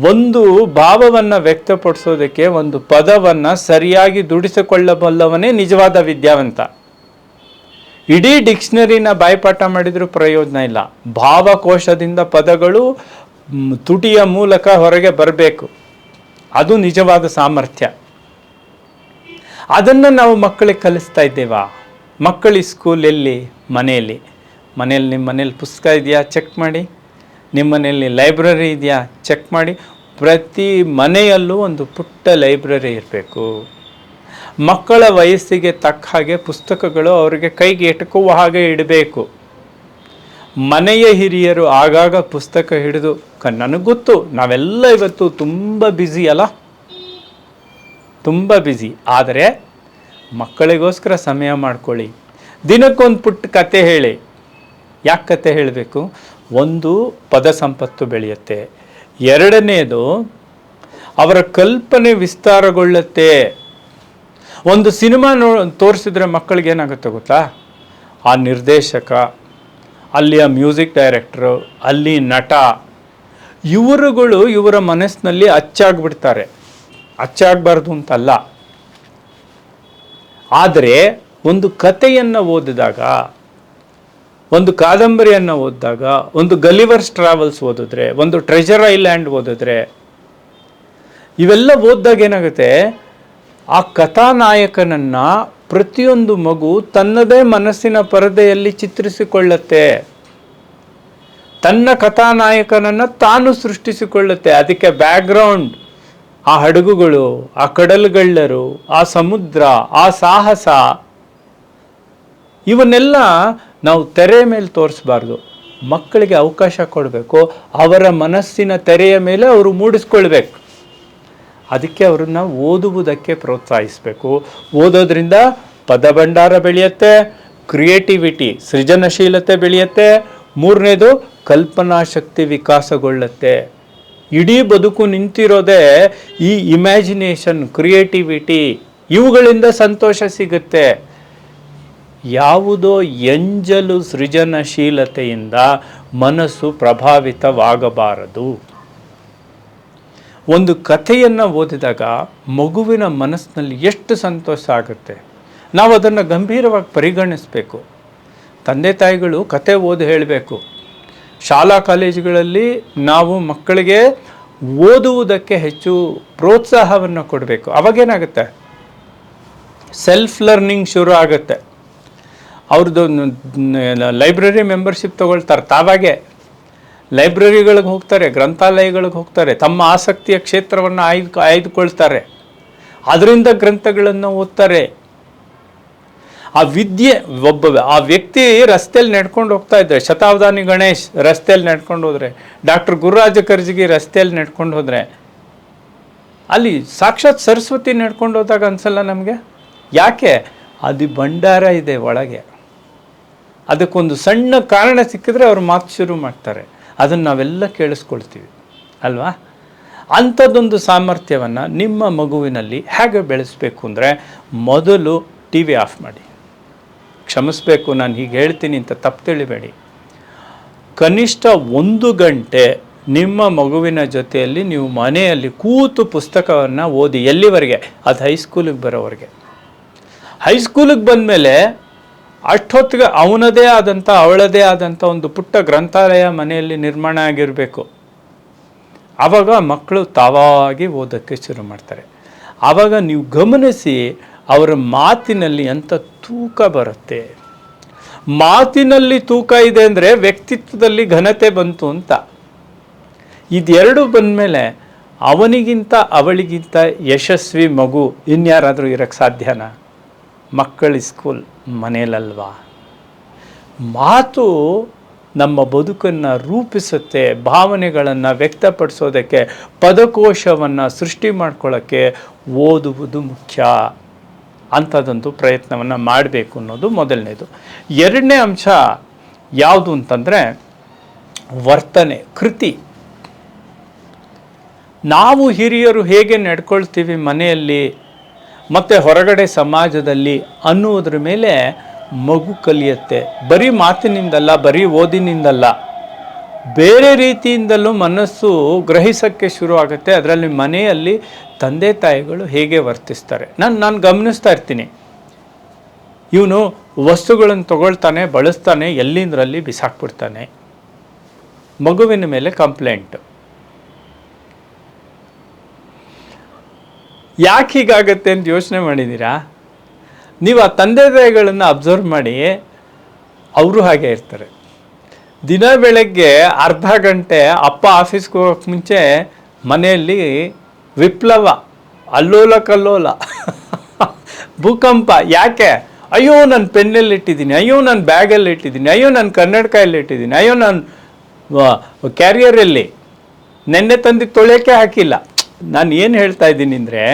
ಒಂದು ಭಾವವನ್ನು ವ್ಯಕ್ತಪಡಿಸೋದಕ್ಕೆ ಒಂದು ಪದವನ್ನು ಸರಿಯಾಗಿ ದುಡಿಸಿಕೊಳ್ಳಬಲ್ಲವನೇ ನಿಜವಾದ ವಿದ್ಯಾವಂತ. ಇಡೀ ಡಿಕ್ಷನರಿನ ಬಾಯ್ಪಾಠ ಮಾಡಿದರೂ ಪ್ರಯೋಜನ ಇಲ್ಲ. ಭಾವಕೋಶದಿಂದ ಪದಗಳು ತುಟಿಯ ಮೂಲಕ ಹೊರಗೆ ಬರಬೇಕು. ಅದು ನಿಜವಾದ ಸಾಮರ್ಥ್ಯ. ಅದನ್ನು ನಾವು ಮಕ್ಕಳಿಗೆ ಕಲಿಸ್ತಾ ಇದ್ದೇವಾ? ಮಕ್ಕಳಿ ಸ್ಕೂಲ್ ಎಲ್ಲಿ? ಮನೆಯಲ್ಲಿ. ಮನೆಯಲ್ಲಿ ನಿಮ್ಮ ಮನೇಲಿ ಪುಸ್ತಕ ಇದೆಯಾ? ಚೆಕ್ ಮಾಡಿ. ನಿಮ್ಮ ಮನೆಯಲ್ಲಿ ಲೈಬ್ರರಿ ಇದೆಯಾ? ಚೆಕ್ ಮಾಡಿ. ಪ್ರತಿ ಮನೆಯಲ್ಲೂ ಒಂದು ಪುಟ್ಟ ಲೈಬ್ರರಿ ಇರಬೇಕು. ಮಕ್ಕಳ ವಯಸ್ಸಿಗೆ ತಕ್ಕ ಹಾಗೆ ಪುಸ್ತಕಗಳು ಅವರಿಗೆ ಕೈಗೆ ಎಟಕುವ ಹಾಗೆ ಇಡಬೇಕು. ಮನೆಯ ಹಿರಿಯರು ಆಗಾಗ ಪುಸ್ತಕ ಹಿಡಿದು ನನಗೆ ಗೊತ್ತು, ನಾವೆಲ್ಲ ಇವತ್ತು ತುಂಬ ಬ್ಯುಸಿ ಅಲ್ಲ? ತುಂಬ ಬ್ಯುಸಿ ಆದರೆ ಮಕ್ಕಳಿಗೋಸ್ಕರ ಸಮಯ ಮಾಡ್ಕೊಳ್ಳಿ. ದಿನಕ್ಕೊಂದು ಪುಟ್ಟ ಕತೆ ಹೇಳಿ. ಯಾಕೆ ಕತೆ ಹೇಳಬೇಕು? ಒಂದು, ಪದ ಸಂಪತ್ತು ಬೆಳೆಯುತ್ತೆ. ಎರಡನೇದು, ಅವರ ಕಲ್ಪನೆ ವಿಸ್ತಾರಗೊಳ್ಳುತ್ತೆ. ಒಂದು ಸಿನಿಮಾ ನೋ, ತೋರಿಸಿದ್ರೆ ಮಕ್ಕಳಿಗೆ ಏನಾಗುತ್ತೆ ಗೊತ್ತಾ? ಆ ನಿರ್ದೇಶಕ, ಅಲ್ಲಿಯ ಮ್ಯೂಸಿಕ್ ಡೈರೆಕ್ಟ್ರು, ಅಲ್ಲಿ ನಟ, ಇವರುಗಳು ಇವರ ಮನಸ್ಸಿನಲ್ಲಿ ಅಚ್ಚಾಗ್ಬಿಡ್ತಾರೆ. ಅಚ್ಚಾಗಬಾರ್ದು ಅಂತಲ್ಲ. ಆದರೆ ಒಂದು ಕಥೆಯನ್ನು ಓದಿದಾಗ, ಒಂದು ಕಾದಂಬರಿಯನ್ನು ಓದಿದಾಗ, ಒಂದು ಗಲಿವರ್ಸ್ ಟ್ರಾವೆಲ್ಸ್ ಓದಿದ್ರೆ, ಒಂದು ಟ್ರೆಜರ್ ಐಲ್ಯಾಂಡ್ ಓದಿದ್ರೆ, ಇವೆಲ್ಲ ಓದಿದಾಗ ಏನಾಗುತ್ತೆ? ಆ ಕಥಾನಾಯಕನನ್ನ ಪ್ರತಿಯೊಂದು ಮಗು ತನ್ನದೇ ಮನಸ್ಸಿನ ಪರದೆಯಲ್ಲಿ ಚಿತ್ರಿಸಿಕೊಳ್ಳುತ್ತೆ. ತನ್ನ ಕಥಾನಾಯಕನನ್ನು ತಾನು ಸೃಷ್ಟಿಸಿಕೊಳ್ಳುತ್ತೆ. ಅದಕ್ಕೆ ಬ್ಯಾಕ್ಗ್ರೌಂಡ್ ಆ ಹಡಗುಗಳು, ಆ ಕಡಲ್ಗಳ್ಳರು, ಆ ಸಮುದ್ರ, ಆ ಸಾಹಸ, ಇವನ್ನೆಲ್ಲ ನಾವು ತೆರೆ ಮೇಲೆ ತೋರಿಸ್ಬಾರ್ದು. ಮಕ್ಕಳಿಗೆ ಅವಕಾಶ ಕೊಡಬೇಕು. ಅವರ ಮನಸ್ಸಿನ ತೆರೆಯ ಮೇಲೆ ಅವರು ಮೂಡಿಸ್ಕೊಳ್ಬೇಕು. ಅದಕ್ಕೆ ಅವರನ್ನು ಓದುವುದಕ್ಕೆ ಪ್ರೋತ್ಸಾಹಿಸಬೇಕು. ಓದೋದ್ರಿಂದ ಪದಭಂಡಾರ ಬೆಳೆಯುತ್ತೆ ಕ್ರಿಯೇಟಿವಿಟಿ ಸೃಜನಶೀಲತೆ ಬೆಳೆಯುತ್ತೆ, ಮೂರನೇದು ಕಲ್ಪನಾ ಶಕ್ತಿ ವಿಕಾಸಗೊಳ್ಳುತ್ತೆ. ಇಡೀ ಬದುಕು ನಿಂತಿರೋದೇ ಈ ಇಮ್ಯಾಜಿನೇಷನ್ ಕ್ರಿಯೇಟಿವಿಟಿ ಇವುಗಳಿಂದ ಸಂತೋಷ ಸಿಗುತ್ತೆ. ಯಾವುದೋ ಎಂಜಲು ಸೃಜನಶೀಲತೆಯಿಂದ ಮನಸ್ಸು ಪ್ರಭಾವಿತವಾಗಬಾರದು. ಒಂದು ಕಥೆಯನ್ನು ಓದಿದಾಗ ಮಗುವಿನ ಮನಸ್ಸಿನಲ್ಲಿ ಎಷ್ಟು ಸಂತೋಷ ಆಗುತ್ತೆ? ನಾವು ಅದನ್ನು ಗಂಭೀರವಾಗಿ ಪರಿಗಣಿಸಬೇಕು. ತಂದೆ ತಾಯಿಗಳು ಕತೆ ಓದಿ ಹೇಳಬೇಕು. ಶಾಲಾ ಕಾಲೇಜುಗಳಲ್ಲಿ ನಾವು ಮಕ್ಕಳಿಗೆ ಓದುವುದಕ್ಕೆ ಹೆಚ್ಚು ಪ್ರೋತ್ಸಾಹವನ್ನು ಕೊಡಬೇಕು. ಅವಾಗೇನಾಗುತ್ತೆ ಸೆಲ್ಫ್ ಲರ್ನಿಂಗ್ ಶುರು ಆಗುತ್ತೆ. ಅವ್ರದ್ದು ಲೈಬ್ರರಿ ಮೆಂಬರ್ಶಿಪ್ ತಗೊಳ್ತಾರೆ ತಾವಾಗೆ. ಲೈಬ್ರರಿಗಳಿಗೆ ಹೋಗ್ತಾರೆ, ಗ್ರಂಥಾಲಯಗಳಿಗೆ ಹೋಗ್ತಾರೆ, ತಮ್ಮ ಆಸಕ್ತಿಯ ಕ್ಷೇತ್ರವನ್ನು ಆಯ್ದು, ಆಯ್ದುಕೊಳ್ತಾರೆ. ಅದರಿಂದ ಗ್ರಂಥಗಳನ್ನು ಓದ್ತಾರೆ. ಆ ವಿದ್ಯೆ, ಒಬ್ಬ ಆ ವ್ಯಕ್ತಿ ರಸ್ತೆಯಲ್ಲಿ ನಡ್ಕೊಂಡು ಹೋಗ್ತಾ ಇದ್ದರೆ ಶತಾವಧಾನಿ ಗಣೇಶ್ ರಸ್ತೆಯಲ್ಲಿ ನಡ್ಕೊಂಡು ಹೋದರೆ, ಡಾಕ್ಟರ್ ಗುರುರಾಜ ಕರ್ಜಿಗೆ ರಸ್ತೆಯಲ್ಲಿ ನಡ್ಕೊಂಡು ಹೋದರೆ, ಅಲ್ಲಿ ಸಾಕ್ಷಾತ್ ಸರಸ್ವತಿ ನಡ್ಕೊಂಡು ಹೋದಾಗ ಅನ್ಸಲ್ಲ ನಮಗೆ? ಯಾಕೆ? ಅದು ಭಂಡಾರ ಇದೆ ಒಳಗೆ. ಅದಕ್ಕೊಂದು ಸಣ್ಣ ಕಾರಣ ಸಿಕ್ಕಿದ್ರೆ ಅವ್ರು ಮಾತು ಶುರು ಮಾಡ್ತಾರೆ. ಅದನ್ನು ನಾವೆಲ್ಲ ಕೇಳಿಸ್ಕೊಳ್ತೀವಿ, ಅಲ್ವಾ? ಅಂಥದ್ದೊಂದು ಸಾಮರ್ಥ್ಯವನ್ನು ನಿಮ್ಮ ಮಗುವಿನಲ್ಲಿ ಹೇಗೆ ಬೆಳೆಸಬೇಕು ಅಂದರೆ ಮೊದಲು ಟಿ ವಿ ಆಫ್ ಮಾಡಿ. ಕ್ಷಮಿಸ್ಬೇಕು, ನಾನು ಹೀಗೆ ಹೇಳ್ತೀನಿ ಅಂತ ತಪ್ಪು ತಿಳಿಬೇಡಿ. ಕನಿಷ್ಠ ಒಂದು ಗಂಟೆ ನಿಮ್ಮ ಮಗುವಿನ ಜೊತೆಯಲ್ಲಿ ನೀವು ಮನೆಯಲ್ಲಿ ಕೂತು ಪುಸ್ತಕವನ್ನು ಓದಿ ಎಲ್ಲಿವರೆಗೆ? ಅದು ಹೈಸ್ಕೂಲಿಗೆ ಬರೋವರೆಗೆ. ಹೈಸ್ಕೂಲಿಗೆ ಬಂದಮೇಲೆ ಅಷ್ಟೊತ್ತಿಗೆ ಅವನದೇ ಆದಂಥ ಅವಳದೇ ಆದಂಥ ಒಂದು ಪುಟ್ಟ ಗ್ರಂಥಾಲಯ ಮನೆಯಲ್ಲಿ ನಿರ್ಮಾಣ ಆಗಿರಬೇಕು. ಆವಾಗ ಮಕ್ಕಳು ತಾವಾಗಿ ಓದೋಕ್ಕೆ ಶುರು ಮಾಡ್ತಾರೆ. ಆವಾಗ ನೀವು ಗಮನಿಸಿ ಅವರ ಮಾತಿನಲ್ಲಿ ಎಂಥ ತೂಕ ಬರುತ್ತೆ. ಮಾತಿನಲ್ಲಿ ತೂಕ ಇದೆ ಅಂದರೆ ವ್ಯಕ್ತಿತ್ವದಲ್ಲಿ ಘನತೆ ಬಂತು ಅಂತ. ಇದೆರಡು ಬಂದಮೇಲೆ ಅವನಿಗಿಂತ ಅವಳಿಗಿಂತ ಯಶಸ್ವಿ ಮಗು ಇನ್ಯಾರಾದರೂ ಇರೋಕ್ಕೆ ಸಾಧ್ಯನಾ? ಮಕ್ಕಳ ಸ್ಕೂಲ್ ಮನೆಯಲ್ಲಲ್ವಾ? ಮಾತು ನಮ್ಮ ಬದುಕನ್ನು ರೂಪಿಸುತ್ತೆ, ಭಾವನೆಗಳನ್ನು ವ್ಯಕ್ತಪಡಿಸೋದಕ್ಕೆ, ಪದಕೋಶವನ್ನು ಸೃಷ್ಟಿ ಮಾಡ್ಕೊಳ್ಳೋಕ್ಕೆ ಓದುವುದು ಮುಖ್ಯ ಅಂಥದ್ದೊಂದು ಪ್ರಯತ್ನವನ್ನು ಮಾಡಬೇಕು ಅನ್ನೋದು ಮೊದಲನೇದು. ಎರಡನೇ ಅಂಶ ಯಾವುದು ಅಂತಂದರೆ, ವರ್ತನೆ, ಕೃತಿ. ನಾವು ಹಿರಿಯರು ಹೇಗೆ ನಡ್ಕೊಳ್ತೀವಿ ಮನೆಯಲ್ಲಿ? ಮತ್ತು ಹೊರಗಡೆ ಸಮಾಜದಲ್ಲಿ ಅನ್ನುವುದ್ರ ಮೇಲೆ ಮಗು ಕಲಿಯುತ್ತೆ. ಬರೀ ಮಾತಿನಿಂದಲ್ಲ, ಬರೀ ಓದಿನಿಂದಲ್ಲ. ಬೇರೆ ರೀತಿಯಿಂದಲೂ ಮನಸ್ಸು ಗ್ರಹಿಸೋಕ್ಕೆ ಶುರು ಆಗುತ್ತೆ. ಅದರಲ್ಲಿ ಮನೆಯಲ್ಲಿ ತಂದೆ ತಾಯಿಗಳು ಹೇಗೆ ವರ್ತಿಸ್ತಾರೆ. ನಾನು ನಾನು ಗಮನಿಸ್ತಾ ಇರ್ತೀನಿ. ಇವನು ವಸ್ತುಗಳನ್ನು ತಗೊಳ್ತಾನೆ, ಬಳಸ್ತಾನೆ, ಎಲ್ಲಿಂದರಲ್ಲಿ ಬಿಸಾಕ್ಬಿಡ್ತಾನೆ. ಮಗುವಿನ ಮೇಲೆ ಕಂಪ್ಲೇಂಟ್. ಯಾಕೆ ಹೀಗಾಗತ್ತೆ ಅಂತ ಯೋಚನೆ ಮಾಡಿದ್ದೀರಾ ನೀವು ಆ ತಂದೆ ತಾಯಿಗಳನ್ನು ಅಬ್ಸರ್ವ್ ಮಾಡಿ ಅವರು ಹಾಗೆ ಇರ್ತಾರೆ. ದಿನ ಬೆಳಗ್ಗೆ ಅರ್ಧ ಗಂಟೆ ಅಪ್ಪ ಆಫೀಸ್ಗೆ ಹೋಗೋಕ್ಕೆ ಮುಂಚೆ ಮನೆಯಲ್ಲಿ ವಿಪ್ಲವ, ಅಲ್ಲೋಲ ಕಲ್ಲೋಲ, ಭೂಕಂಪ ಯಾಕೆ? ಅಯ್ಯೋ ನಾನು ಪೆನ್ನಲ್ಲಿ ಇಟ್ಟಿದ್ದೀನಿ, ಅಯ್ಯೋ ನಾನು ಬ್ಯಾಗಲ್ಲಿ ಇಟ್ಟಿದ್ದೀನಿ, ಅಯ್ಯೋ ನಾನು ಕನ್ನಡಕಾಯಲ್ಲಿ ಇಟ್ಟಿದ್ದೀನಿ, ಅಯ್ಯೋ ನಾನು ಕ್ಯಾರಿಯರಲ್ಲಿ ನೆನ್ನೆ ತಂದು ತೊಳೆಯೋಕ್ಕೆ ಹಾಕಿಲ್ಲ. ನಾನು ಏನು ಹೇಳ್ತಾ ಇದ್ದೀನಿ ಅಂದರೆ,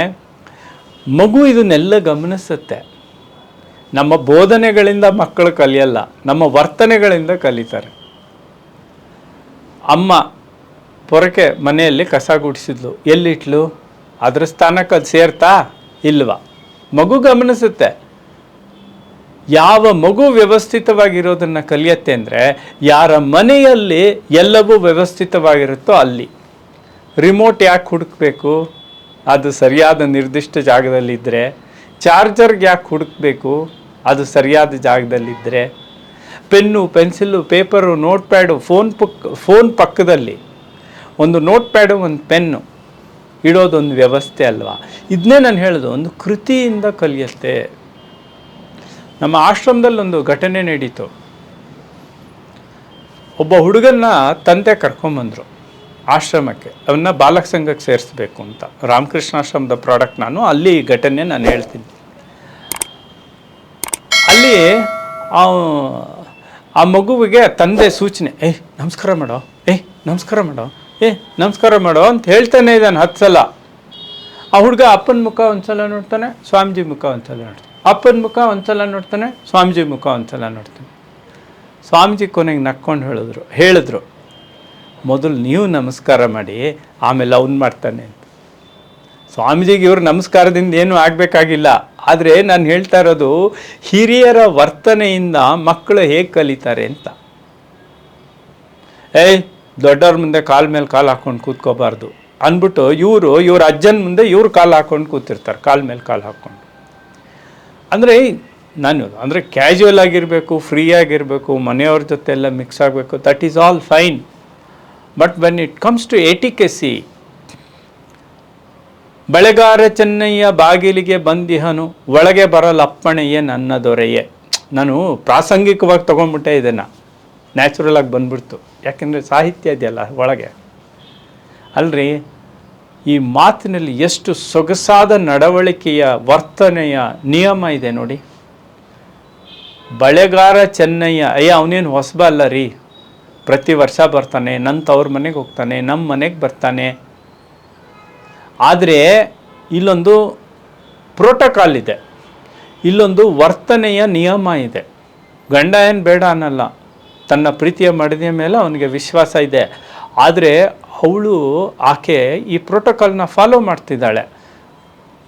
ಮಗು ಇದನ್ನೆಲ್ಲ ಗಮನಿಸುತ್ತೆ. ನಮ್ಮ ಬೋಧನೆಗಳಿಂದ ಮಕ್ಕಳು ಕಲಿಯಲ್ಲ, ನಮ್ಮ ವರ್ತನೆಗಳಿಂದ ಕಲಿತಾರೆ. ಅಮ್ಮ ಪೊರಕೆ ಮನೆಯಲ್ಲಿ ಕಸ ಗುಡಿಸಿದ್ಲು. ಎಲ್ಲಿಟ್ಲು? ಅದರ ಸ್ಥಾನಕ್ಕೆ ಅದು ಸೇರ್ತಾ ಇಲ್ವಾ? ಮಗು ಗಮನಿಸುತ್ತೆ. ಯಾವ ಮಗು ವ್ಯವಸ್ಥಿತವಾಗಿರೋದನ್ನು ಕಲಿಯತ್ತೆ ಅಂದರೆ, ಯಾರ ಮನೆಯಲ್ಲಿ ಎಲ್ಲವೂ ವ್ಯವಸ್ಥಿತವಾಗಿರುತ್ತೋ ಅಲ್ಲಿ. ರಿಮೋಟ್ ಯಾಕೆ ಹುಡುಕ್ಬೇಕು? ಅದು ಸರಿಯಾದ ನಿರ್ದಿಷ್ಟ ಜಾಗದಲ್ಲಿದ್ದರೆ ಚಾರ್ಜರ್ಗೆ ಯಾಕೆ ಹುಡುಕ್ಬೇಕು? ಅದು ಸರಿಯಾದ ಜಾಗದಲ್ಲಿದ್ದರೆ pen pencil paper note pad phone ಪಕ್, ಫೋನ್ ಪಕ್ಕದಲ್ಲಿ ಒಂದು ನೋಟ್ ಪ್ಯಾಡು ಒಂದು ಪೆನ್ನು ಇಡೋದೊಂದು ವ್ಯವಸ್ಥೆ ಅಲ್ವಾ? ಇದನ್ನೇ ನಾನು ಹೇಳೋದು, ಒಂದು ಕೃತಿಯಿಂದ ಕಲಿಯುತ್ತೆ. ನಮ್ಮ ಆಶ್ರಮದಲ್ಲಿ ಒಂದು ಘಟನೆ ನಡೀತು. ಒಬ್ಬ ಹುಡುಗನ್ನ ತಂದೆ ಕರ್ಕೊಂಬಂದರು. ಆಶ್ರಮಕ್ಕೆ, ಅವನ್ನ ಬಾಲಕ ಸಂಘಕ್ಕೆ ಸೇರಿಸ್ಬೇಕು ಅಂತ. ರಾಮಕೃಷ್ಣಾಶ್ರಮದ ಪ್ರಾಡಕ್ಟ್ ನಾನು ಅಲ್ಲಿ ಘಟನೆ ನಾನು ಹೇಳ್ತೀನಿ. ಅಲ್ಲಿ ಆ ಮಗುವಿಗೆ ತಂದೆ ಸೂಚನೆ ಏಯ್ ನಮಸ್ಕಾರ ಮಾಡೋ ಏಯ್ ನಮಸ್ಕಾರ ಮಾಡೋ, ಏ, ನಮಸ್ಕಾರ ಮಾಡೋ ಅಂತ ಹೇಳ್ತಾನೆ ಇದ್ದಾನೆ ಹತ್ತು ಸಲ. ಆ ಹುಡುಗ ಅಪ್ಪನ ಮುಖ ಒಂದ್ಸಲ ನೋಡ್ತಾನೆ, ಸ್ವಾಮೀಜಿ ಮುಖ ಒಂದ್ಸಲ ನೋಡ್ತಾನೆ. ಅಪ್ಪನ ಮುಖ ಒಂದ್ಸಲ ನೋಡ್ತಾನೆ, ಸ್ವಾಮೀಜಿ ಮುಖ ಒಂದ್ಸಲ ನೋಡ್ತಾನೆ. ಸ್ವಾಮೀಜಿ ಕೊನೆಗೆ ನಕ್ಕೊಂಡು ಹೇಳಿದ್ರು ಹೇಳಿದ್ರು. ಮೊದಲು ನೀವು ನಮಸ್ಕಾರ ಮಾಡಿ, ಆಮೇಲೆ ಅವ್ನು ಮಾಡ್ತಾನೆ ಅಂತ. ಸ್ವಾಮೀಜಿಗೆ ಇವರು ನಮಸ್ಕಾರದಿಂದ ಏನೂ ಆಗಬೇಕಾಗಿಲ್ಲ. ಆದರೆ ನಾನು ಹೇಳ್ತಾ ಇರೋದು, ಹಿರಿಯರ ವರ್ತನೆಯಿಂದ ಮಕ್ಕಳು ಹೇಗೆ ಕಲಿತಾರೆ ಅಂತ. ಏಯ್, ದೊಡ್ಡವ್ರ ಮುಂದೆ ಕಾಲ್ ಮೇಲೆ ಕಾಲು ಹಾಕ್ಕೊಂಡು ಕೂತ್ಕೋಬಾರ್ದು ಅಂದ್ಬಿಟ್ಟು ಇವರು, ಇವ್ರ ಅಜ್ಜನ ಮುಂದೆ ಇವ್ರು ಕಾಲು ಹಾಕೊಂಡು ಕೂತಿರ್ತಾರೆ, ಕಾಲ್ ಮೇಲೆ ಕಾಲು ಹಾಕ್ಕೊಂಡು. ಅಂದರೆ, ನಾನು, ಅಂದರೆ ಕ್ಯಾಶುವಲ್ ಆಗಿರಬೇಕು ಫ್ರೀ ಆಗಿರಬೇಕು, ಮನೆಯವ್ರ ಜೊತೆ ಎಲ್ಲ ಮಿಕ್ಸ್ ಆಗಬೇಕು that is all fine but when it comes to ಎಟಿಕೆಸಿ ಬೆಳೆಗಾರ ಚೆನ್ನಯ್ಯ ಬಾಗಿಲಿಗೆ ಬಂದಿಹನು, ಒಳಗೆ ಬರಲಪ್ಪಣೆಯೇ ನನ್ನ ದೊರೆಯೇ. ನಾನು ಪ್ರಾಸಂಗಿಕವಾಗಿ ತೊಗೊಂಡ್ಬಿಟ್ಟೆ ಇದನ್ನು. ನ್ಯಾಚುರಲ್ ಆಗಿ ಬಂದ್ಬಿಡ್ತು. ಯಾಕೆಂದರೆ ಸಾಹಿತ್ಯ ಇದೆಯಲ್ಲ ಒಳಗೆ. ಅಲ್ರಿ, ಈ ಮಾತಿನಲ್ಲಿ ಎಷ್ಟು ಸೊಗಸಾದ ನಡವಳಿಕೆಯ ವರ್ತನೆಯ ನಿಯಮ ಇದೆ ನೋಡಿ. ಬಳೆಗಾರ ಚೆನ್ನಯ್ಯ, ಅಯ್ಯ, ಅವನೇನು ಹೊಸಬ ಅಲ್ಲ ರೀ? ಪ್ರತಿ ವರ್ಷ ಬರ್ತಾನೆ ನನ್ನ ತವ್ರ ಮನೆಗೆ ಹೋಗ್ತಾನೆ ನಮ್ಮ ಮನೆಗೆ ಬರ್ತಾನೆ. ಆದರೆ ಇಲ್ಲೊಂದು ಪ್ರೋಟೋಕಾಲ್ ಇದೆ. ಇಲ್ಲೊಂದು ವರ್ತನೆಯ ನಿಯಮ ಇದೆ. ಗಂಡ ಏನು ಬೇಡ ಅನ್ನಲ್ಲ. ತನ್ನ ಪ್ರೀತಿಯ ಮಡದಿಯ ಮೇಲೆ ಅವನಿಗೆ ವಿಶ್ವಾಸ ಇದೆ. ಆದರೆ ಅವಳು ಆಕೆ ಈ ಪ್ರೋಟೋಕಾಲ್ನ ಫಾಲೋ ಮಾಡ್ತಿದ್ದಾಳೆ.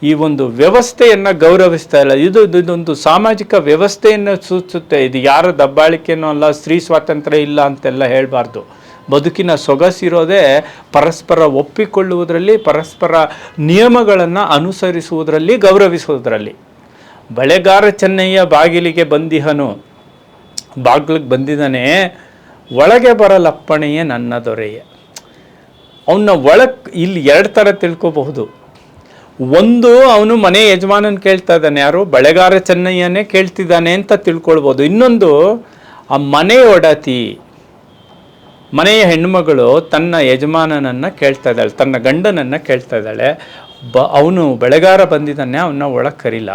ಈ ಒಂದು ವ್ಯವಸ್ಥೆಯನ್ನು ಗೌರವಿಸ್ತಾ ಇಲ್ಲ. ಇದು ಇದು- ಇದೊಂದು ಸಾಮಾಜಿಕ ವ್ಯವಸ್ಥೆಯನ್ನು ಸೂಚಿಸುತ್ತೆ ಇದು ಯಾರ ದಬ್ಬಾಳಿಕೆನೂ ಅಲ್ಲ, ಸ್ತ್ರೀ ಸ್ವಾತಂತ್ರ್ಯ ಇಲ್ಲ ಅಂತೆಲ್ಲ ಹೇಳಬಾರ್ದು. ಬದುಕಿನ ಸೊಗಸಿರೋದೇ ಪರಸ್ಪರ ಒಪ್ಪಿಕೊಳ್ಳುವುದರಲ್ಲಿ, ಪರಸ್ಪರ ನಿಯಮಗಳನ್ನು ಅನುಸರಿಸುವುದರಲ್ಲಿ, ಗೌರವಿಸುವುದರಲ್ಲಿ. ಬಳೆಗಾರ ಚೆನ್ನಯ್ಯ ಬಾಗಿಲಿಗೆ ಬಂದಿಹನು. ಬಾಗಿಲಿಗೆ ಬಂದಿದ್ದಾನೆ, ಒಳಗೆ ಬರಲಪ್ಪಣೆಯೇ ನನ್ನ ದೊರೆಯೇ. ಅವನ್ನ ಒಳಕ್ಕೆ ಇಲ್ಲಿ ಎರಡು ಥರ ತಿಳ್ಕೊಬಹುದು. ಒಂದು ಅವನು ಮನೆ ಯಜಮಾನನ ಕೇಳ್ತಾ ಇದ್ದಾನೆ, ಯಾರು? ಬಳೆಗಾರ ಚೆನ್ನಯ್ಯನೇ ಕೇಳ್ತಿದ್ದಾನೆ ಅಂತ ತಿಳ್ಕೊಳ್ಬೋದು. ಇನ್ನೊಂದು, ಆ ಮನೆ ಒಡತಿ, ಮನೆಯ ಹೆಣ್ಣುಮಗಳು ತನ್ನ ಯಜಮಾನನನ್ನು ಕೇಳ್ತಾ ಇದ್ದಾಳೆ, ತನ್ನ ಗಂಡನನ್ನು ಕೇಳ್ತಾ ಇದ್ದಾಳೆ. ಬ, ಅವನು ಬೆಳೆಗಾರ ಬಂದಿದ್ದಾನೆ, ಅವನ್ನ ಒಳಗೆ ಕರಿಲ್ಲ